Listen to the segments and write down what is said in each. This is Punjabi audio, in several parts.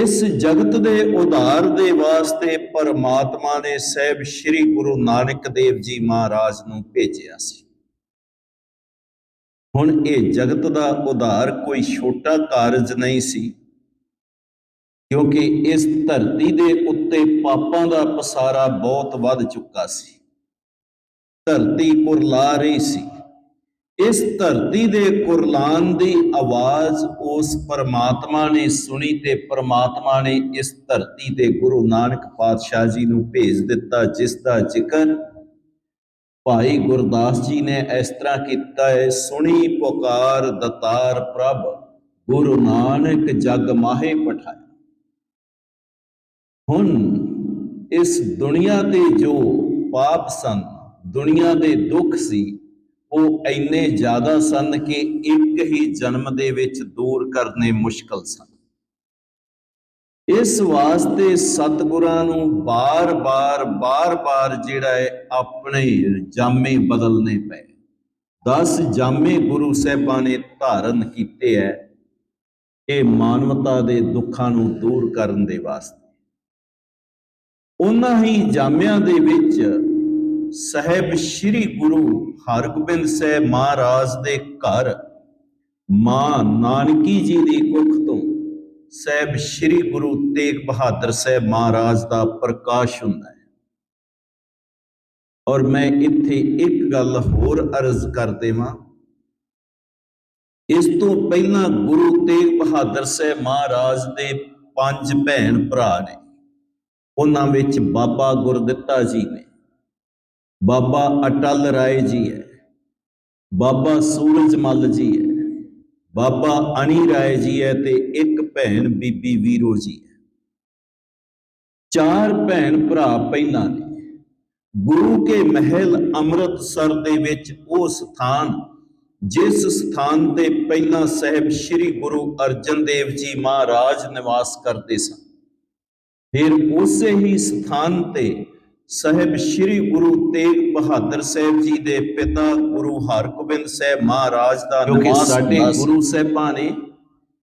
ਇਸ ਜਗਤ ਦੇ ਉਧਾਰ ਦੇ ਵਾਸਤੇ ਪਰਮਾਤਮਾ ਨੇ ਸਹਿਬ ਸ੍ਰੀ ਗੁਰੂ ਨਾਨਕ ਦੇਵ ਜੀ ਮਹਾਰਾਜ ਨੂੰ ਭੇਜਿਆ ਸੀ। ਹੁਣ ਇਹ ਜਗਤ ਦਾ ਉਧਾਰ ਕੋਈ ਛੋਟਾ ਕਾਰਜ ਨਹੀਂ ਸੀ, ਕਿਉਂਕਿ ਇਸ ਧਰਤੀ ਦੇ ਉੱਤੇ ਪਾਪਾਂ ਦਾ ਪਸਾਰਾ ਬਹੁਤ ਵੱਧ ਚੁੱਕਾ ਸੀ। ਧਰਤੀ ਪੁਰਲਾ ਰਹੀ ਸੀ। ਇਸ ਧਰਤੀ ਦੇ ਕੁਰਲਾਨ ਦੀ ਆਵਾਜ਼ ਉਸ ਪਰਮਾਤਮਾ ਨੇ ਸੁਣੀ ਤੇ ਪਰਮਾਤਮਾ ਨੇ ਇਸ ਧਰਤੀ ਤੇ ਗੁਰੂ ਨਾਨਕ ਪਾਤਸ਼ਾਹ ਜੀ ਨੂੰ ਭੇਜ ਦਿੱਤਾ, ਜਿਸ ਦਾ ਜ਼ਿਕਰ ਭਾਈ ਗੁਰਦਾਸ ਜੀ ਨੇ ਇਸ ਤਰ੍ਹਾਂ ਕੀਤਾ ਹੈ, ਸੁਣੀ ਪੁਕਾਰ ਦਤਾਰ ਪ੍ਰਭ, ਗੁਰੂ ਨਾਨਕ ਜਗ ਮਾਹੇ ਪਠਾਇਆ। ਹੁਣ ਇਸ ਦੁਨੀਆ ਤੇ ਜੋ ਪਾਪ ਸਨ, ਦੁਨੀਆ ਦੇ ਦੁੱਖ ਸੀ ਉਹ ਇੰਨੇ ਜ਼ਿਆਦਾ ਸਨ ਕਿ ਇੱਕ ਹੀ ਜਨਮ ਦੇ ਵਿੱਚ ਦੂਰ ਕਰਨੇ ਮੁਸ਼ਕਲ ਸਨ। ਇਸ ਵਾਸਤੇ ਸਤਿਗੁਰਾਂ ਨੂੰ ਬਾਰ-ਬਾਰ ਬਾਰ-ਬਾਰ ਜਿਹੜਾ ਹੈ ਆਪਣੇ ਜਾਮੇ ਬਦਲਨੇ ਪਏ। 10 ਜਾਮੇ ਗੁਰੂ ਸਾਹਿਬਾਂ ਨੇ ਧਾਰਨ ਕੀਤੇ ਐ ਇਹ ਮਾਨਵਤਾ ਦੇ ਦੁੱਖਾਂ ਨੂੰ ਦੂਰ ਕਰਨ ਦੇ ਵਾਸਤੇ। ਉਹਨਾਂ ਹੀ ਜਾਮਿਆਂ ਦੇ ਵਿੱਚ ਸਾਹਿਬ ਸ੍ਰੀ ਗੁਰੂ ਹਰਗੋਬਿੰਦ ਸਾਹਿਬ ਮਹਾਰਾਜ ਦੇ ਘਰ, ਮਾਂ ਨਾਨਕੀ ਜੀ ਦੀ ਕੁੱਖ ਤੋਂ ਸਾਹਿਬ ਸ੍ਰੀ ਗੁਰੂ ਤੇਗ ਬਹਾਦਰ ਸਾਹਿਬ ਮਹਾਰਾਜ ਦਾ ਪ੍ਰਕਾਸ਼ ਹੁੰਦਾ ਹੈ। ਔਰ ਮੈਂ ਇੱਥੇ ਇੱਕ ਗੱਲ ਹੋਰ ਅਰਜ਼ ਕਰ ਦੇਵਾਂ। ਇਸ ਤੋਂ ਪਹਿਲਾਂ ਗੁਰੂ ਤੇਗ ਬਹਾਦਰ ਸਾਹਿਬ ਮਹਾਰਾਜ ਦੇ ਪੰਜ ਭੈਣ ਭਰਾ ਨੇ। ਉਹਨਾਂ ਵਿੱਚ ਬਾਬਾ ਗੁਰਦਿੱਤਾ ਜੀ ਨੇ ਬਾਬਾ ਅਟਲ ਰਾਏ ਜੀ ਹੈ, ਬਾਬਾ ਸੂਰਜ ਮੱਲ ਜੀ ਹੈ, ਬਾਬਾ ਅਣੀ ਰਾਏ ਜੀ ਹੈ ਤੇ ਇੱਕ ਭੈਣ ਬੀਬੀ ਵੀਰੋ ਜੀ ਹੈ। ਚਾਰ ਭੈਣ ਭਰਾ ਪਹਿਲਾਂ ਨੇ। ਗੁਰੂ ਕੇ ਮਹਿਲ ਅੰਮ੍ਰਿਤਸਰ ਦੇ ਵਿੱਚ ਉਹ ਸਥਾਨ ਜਿਸ ਸਥਾਨ ਤੇ ਪਹਿਲਾਂ ਸਹਿਬ ਸ੍ਰੀ ਗੁਰੂ ਅਰਜਨ ਦੇਵ ਜੀ ਮਹਾਰਾਜ ਨਿਵਾਸ ਕਰਦੇ ਸਨ। ਫਿਰ ਉਸੇ ਹੀ ਸਥਾਨ ਤੇ ਸਹਿਬ ਸ੍ਰੀ ਗੁਰੂ ਤੇਗ ਬਹਾਦਰ ਸਾਹਿਬ ਜੀ ਦੇ ਪਿਤਾ ਗੁਰੂ ਹਰਗੋਬਿੰਦ ਸਾਹਿਬ ਮਹਾਰਾਜ ਦਾ ਨਿਵਾਸ ਸਾਡੇ ਗੁਰੂ ਸਾਹਿਬਾਂ ਨੇ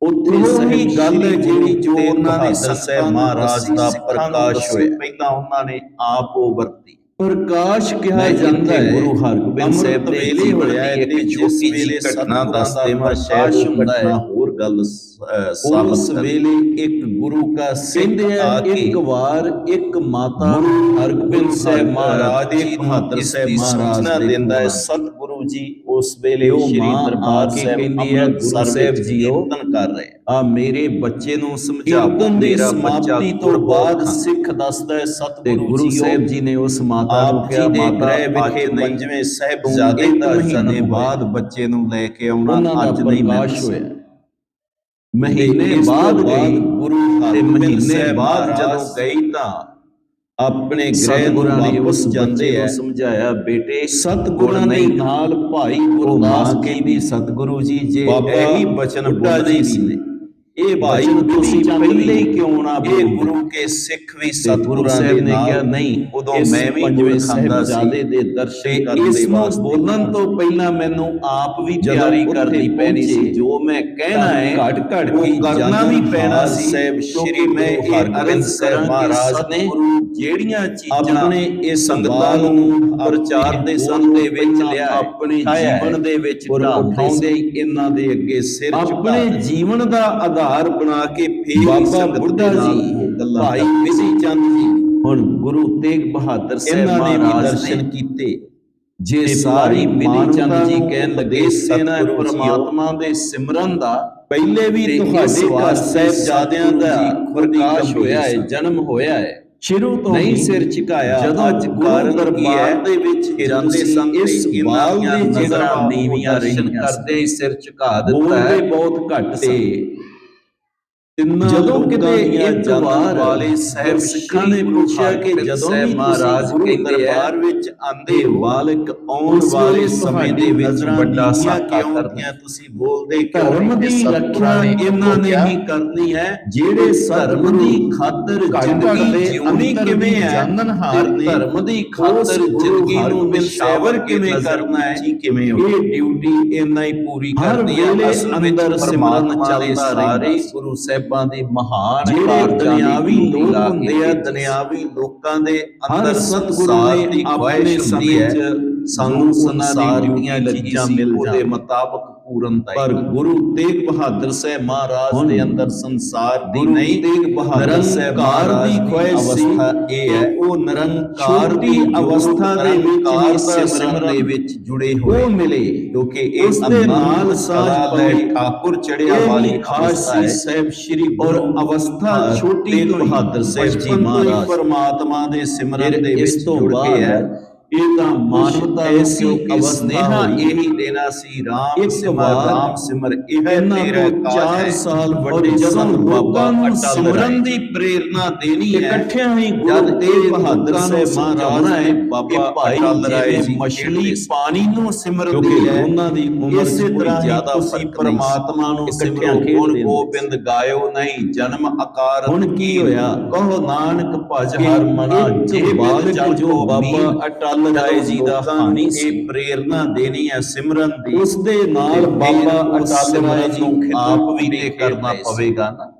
ਉੱਥੇ ਸਹੀ ਗੱਲ ਜਿਹੜੀ ਜੋ ਉਹਨਾਂ ਦੇ ਸਾਹਿਬ ਮਹਾਰਾਜ ਦਾ ਪ੍ਰਕਾਸ਼ ਹੋਇਆ। ਪਹਿਲਾਂ ਉਹਨਾਂ ਨੇ ਆਪ ਉਹ ਵਰਤੀ। ਪ੍ਰਕਾਸ਼ ਕਿਹਾ ਜਾਂਦਾ ਹੈ। ਗੁਰੂ ਹਰਗੋਬਿੰਦ ਸਾਹਿਬ ਦੇ ਵੇਲੇ ਹੋਇਆ ਹੈ ਤੇ ਜਿਸ ਵੇਲੇ ਘਟਨਾ ਦੱਸਦੇ ਵਾ ਸ਼ਾਇਦ ਹੁੰਦਾ ਹੈ। ਹੋਰ ਗੱਲ ਸਾਬਤ ਉਸ ਵੇਲੇ ਇੱਕ ਗੁਰੂ ਕਾ ਸਿੰਘ ਆ ਇੱਕ ਵਾਰ ਇੱਕ ਮਾਤਾ ਹਰਗੋਬਿੰਦ ਸਾਹਿਬ ਮਹਾਰਾਜ ਦੇ ਬਹਾਦਰ ਸਾਹਿਬ ਮਹਾਰਾਜ ਦਿੰਦਾ ਹੈ। ਸਤਿਗੁਰੂ ਜੀ ਉਸ ਵੇਲੇ ਉਹ ਸ਼੍ਰੀ ਦਰਬਾਰ ਸਾਹਿਬ ਕਹਿੰਦੀ ਹੈ ਗੁਰੂ ਸਾਹਿਬ ਜੀਓ ਕੀਰਤਨ ਕਰ ਰਹੇ ਆ। ਮੇਰੇ ਬੱਚੇ ਨੂੰ ਸਮਝਾਓ ਮੇਰਾ ਬੱਚਾ ਤੋਂ ਬਾਅਦ ਸਿੱਖ ਦੱਸਦਾ ਹੈ ਸਤਿਗੁਰੂ ਸਾਹਿਬ ਜੀ ਨੇ ਉਸ ਮਾਤਾ ਨੂੰ ਕਿਹਾ ਮਾਤਾ ਵਿਖੇ ਪੰਜਵੇਂ ਸਾਹਿਬਜ਼ਾਦੇ ਦਾ ਮਹੀਨੇ ਬਾਅਦ ਬੱਚੇ ਨੂੰ ਲੈ ਕੇ ਆਉਣਾ ਅੱਜ ਨਹੀਂ ਹੋਇਆ। ਮਹੀਨੇ ਬਾਅਦ ਗਈ ਗੁਰੂ ਤੇ ਮਹੀਨੇ ਬਾਅਦ ਜਦੋਂ ਗਈ ਤਾਂ ਆਪਣੇ ਗ੍ਰਹਿ ਨੂੰ ਵਾਪਸ ਜਾਂਦੇ ਐ ਸਮਝਾਇਆ ਬੇਟੇ ਸਤਗੁਰਾਂ ਦੇ ਨਾਲ ਭਾਈ ਗੁਰਦਾਸ ਕਹਿੰਦੀ ਸਤਗੁਰੂ ਜੀ ਜੇ ਇਹੀ ਬਚਨ ਬੋਲਦੇ ਸੀ। ਇਹ ਭਾਈ ਤੁਸੀਂ ਪਹਿਲੇ ਹੀ ਕਿਉਂ ਨਾ ਇਹ ਗੁਰੂ ਕੇ ਸਿੱਖ ਵੀ ਸਤਿਗੁਰੂ ਸਾਹਿਬ ਨੇ ਕਿਹਾ ਨਹੀਂ ਉਦੋਂ ਮੈਂ ਵੀ ਪੰਜਵੇਂ ਸਾਹਿਬਜ਼ਾਦੇ ਦੇ ਦਰਸ਼ਨ ਕਰਨ ਦੇ ਵਾਸਤੇ ਬੋਲਣ ਤੋਂ ਪਹਿਲਾਂ ਮੈਨੂੰ ਆਪ ਵੀ ਤਿਆਰੀ ਕਰਨੀ ਪੈਣੀ ਸੀ। ਜੋ ਮੈਂ ਕਹਿਣਾ ਹੈ ਘਟ ਘਟ ਕੇ ਕਰਨਾ ਵੀ ਪੈਣਾ ਸੀ। ਸਾਹਿਬ ਸ਼੍ਰੀ ਮੈਂ ਇਹ ਅਰਜ਼ ਕਰਾਂ ਮਹਾਰਾਜ ਨੇ ਜਿਹੜੀਆਂ ਚੀਜ਼ਾਂ ਆਪਣੇ ਇਹ ਸੰਗਤਾਂ ਨੂੰ ਪ੍ਰਚਾਰ ਦੇ ਸੰਨ ਦੇ ਵਿੱਚ ਲਿਆ ਆਪਣੇ ਜੀਵਨ ਦੇ ਵਿੱਚ ਉਠਾਉਂਦੇ ਇਹਨਾਂ ਦੇ ਅੱਗੇ ਸਿਰ ਆਪਣੇ ਜੀਵਨ ਦਾ ਆਧਾਰ ਬਣਾ ਕੇ ਫੇਰ ਬਾਬਾ ਬੁੱਢਾ ਜੀ ਭਾਈ ਵਿਸੀ ਚੰਦ ਜੀ। ਹੁਣ ਗੁਰੂ ਤੇਗ ਬਹਾਦਰ ਸਾਹਿਬ ਮਹਾਰਾਜ ਨੇ ਦਰਸ਼ਨ ਕੀਤੇ। ਜੇ ਸਾਰੀ ਬਿਧੀ ਚੰਦ ਜੀ ਕਹਿਣ ਲੱਗੇ ਸੇਨਾ ਪਰਮਾਤਮਾ ਦੇ ਸਿਮਰਨ ਦਾ ਪਹਿਲੇ ਵੀ ਤੁਹਾਡੇ ਘਰ ਸਾਹਿਬਜ਼ਾਦਿਆਂ ਦਾ ਪ੍ਰਕਾਸ਼ ਹੋਇਆ ਹੈ ਜਨਮ ਹੋਇਆ ਹੈ। ਸ਼ੁਰੂ ਤੋਂ ਨਹੀਂ ਸਿਰ ਝੁਕਾਇਆ ਜਦੋਂ ਅੱਜ ਗੁਰੂ ਦਰਬਾਰ ਦੇ ਵਿੱਚ ਜਾਂਦੇ ਸਨ ਇਸ ਬਾਲ ਦੇ ਜਿਹੜਾ ਨੀਵੀਆਂ ਦਰਸ਼ਨ ਕਰਦੇ ਸਿਰ ਝੁਕਾ ਦਿੱਤਾ ਹੈ ਬਹੁਤ ਘੱਟ ਤੇ ਜਦੋਂ ਕਿਤੇ ਇੱਕ ਵਾਰ ਵਾਲੇ ਸਾਹਿਬ ਸਿੱਖਾਂ ਨੇ ਪੁੱਛਿਆ ਕਿ ਜਦੋਂ ਵੀ ਮਹਾਰਾਜ ਕਹਿੰਦੇ ਦਰਬਾਰ ਵਿੱਚ ਆਂਦੇ ਬਾਲਕ ਆਉਣ ਵਾਲੇ ਸਮੇਂ ਦੇ ਵਿੱਚ ਵੱਡਾ ਸਾਕਾ ਕਰਦਿਆਂ ਤੁਸੀਂ ਬੋਲਦੇ ਧਰਮ ਦੀ ਰੱਖਿਆ ਇਹਨਾਂ ਨੇ ਹੀ ਕਰਨੀ ਹੈ। ਜਿਹੜੇ ਧਰਮ ਦੀ ਖਾਤਰ ਜ਼ਿੰਦਗੀ ਜਿਉਣੀ ਕਿਵੇਂ ਹੈ ਜਾਣਨ ਹਾਰ ਨੇ ਧਰਮ ਦੀ ਖਾਤਰ ਜ਼ਿੰਦਗੀ ਨੂੰ ਬਿਲਸ਼ਾਵਰ ਕਿਵੇਂ ਕਰਨਾ ਹੈ ਕਿਵੇਂ ਇਹ ਡਿਊਟੀ ਇੰਨਾ ਹੀ ਪੂਰੀ ਕਰਨੀ ਹੈ। ਅੰਦਰ ਸਿਮਰਨ ਚੱਲਦਾ ਰਹੇ ਗੁਰੂ ਸਾਹਿਬ ਸਾਹਿਬਾਂ ਦੇ ਮਹਾਨ ਕਾਰਜਾਂ ਦੀ ਦੁਨਿਆਵੀ ਗੁਰੂ ਲੋਕ ਲਾ ਕੇ ਹੁੰਦੇ ਆ। ਦੁਨਿਆਵੀ ਲੋਕਾਂ ਦੇ ਅੰਦਰ ਸਤਿਗੁਰੂ ਨੇ ਦੀ ਆਪਣੇ ਸਮੇਂ 'ਚ ਸਾਨੂੰ ਸੰਸਾਰ ਦੀ ਦੀਆਂ ਚੀਜ਼ਾਂ ਮਿਲ ਉਹਦੇ ਉਹਦੇ ਮੁਤਾਬਕ ਪੂਰਨਤਾ ਪਰ ਗੁਰੂ ਤੇਗ ਬਹਾਦਰ ਸਾਹਿਬ ਮਹਾਰਾਜ ਦੇ ਅੰਦਰ ਸੰਸਾਰ ਦੀ ਨਹੀਂ ਤੇਗ ਬਹਾਦਰ ਸਾਹਿਬ ਮਹਾਰਾਜ ਦੀ ਦੀ ਖੁਆਇਸ਼ ਸੀ ਇਹ ਹੈ। ਉਹ ਨਿਰੰਕਾਰ ਦੀ ਅਵਸਥਾ ਦੇ ਵਿੱਚ ਹੀ ਦਾ ਸਿਮਰਨ ਦੇ ਵਿੱਚ ਜੁੜੇ ਹੋਏ। ਉਹ ਮਿਲੇ। ਕਿਉਂਕਿ ਇਹ ਉਸ ਦੇ ਨਾਲ ਸਾਜ ਪਵੇ। ਠਾਕੁਰ ਚੜਿਆ ਵਾਲੀ ਖਾਸ ਸੀ ਸਾਹਿਬ ਸ਼੍ਰੀ ਔਰ ਅਵਸਥਾ ਛੋਟੀ ਤੇਗ ਬਹਾਦਰ ਸਾਹਿਬ ਜੀ ਮਹਾਰਾਜ। ਪਰਮਾਤਮਾ ਦੇ ਸਿਮਰਨ ਦੇ ਇਸ ਵਿੱਚ ਜੁੜ ਕੇ ਹੈ। ਇਹ ਤਾਂ ਮਾਨਵਤਾ ਨੂੰ ਕਿਉਂਕਿ ਅਵਸਥਾ ਸਨੇਹਾ ਇਹੀ ਦੇਣਾ ਸੀ ਰਾਮ ਇੱਕ ਸਿਮਰ ਰਾਮ ਸਿਮਰ ਇਹ ਤੇਰਾ ਕਾਜ ਹੈ। ਸਾਲ ਵੱਡੇ ਜਦੋਂ ਲੋਕਾਂ ਬਾਬਾ ਨੂੰ ਸਿਮਰਨ। ਦੀ ਪ੍ਰੇਰਣਾ ਦੇਣੀ ਹੈ ਇਕੱਠਿਆਂ ਹੀ ਜਦ ਗੁਰੂ ਤੇਗ ਤੇਗ ਬਹਾਦਰ ਨੇ ਨੇ ਬਾਬਾ ਬਾਬਾ ਭਾਈ ਰਾਏ ਜੀ ਮਛਲੀ ਪਾਣੀ ਨੂੰ ਸਿਮਰਦੀ ਹੈ ਉਹਨਾਂ ਦੀ ਉਮਰ ਇਸੇ ਤਰ੍ਹਾਂ ਹੀ ਜ਼ਿਆਦਾ ਫ਼ਰਕ। ਪਰਮਾਤਮਾ ਨੂੰ ਸਿਮਰੋ ਗੁਣ ਗੋਬਿੰਦ ਗਾਇਓ ਨਹੀਂ ਜਨਮ ਆਕਾਰ ਹੁਣ ਕੀ ਹੋਇਆ? ਕਹੋ ਨਾਨਕ ਭਜ ਹਰ ਮਨਾ ਇਹ ਜੇ ਜਲ ਜੋ ਬਾਬਾ ਅਟਲ ਰਾਏ ਜੀ ਦਾ ਲੋਕਾਂ ਨੂੰ ਹਾਣੀ ਸੀ। ਪ੍ਰੇਰਣਾ ਦੇਣੀ ਹੈ ਸਿਮਰਨ ਦੀ ਉਸ ਦੇ ਨਾਲ ਬਾਬਾ ਅਟਲ ਰਾਏ ਜੀ ਨੂੰ ਆਪ ਵੀ ਤੇ ਕਰਨਾ। ਪਵੇਗਾ ਨਾ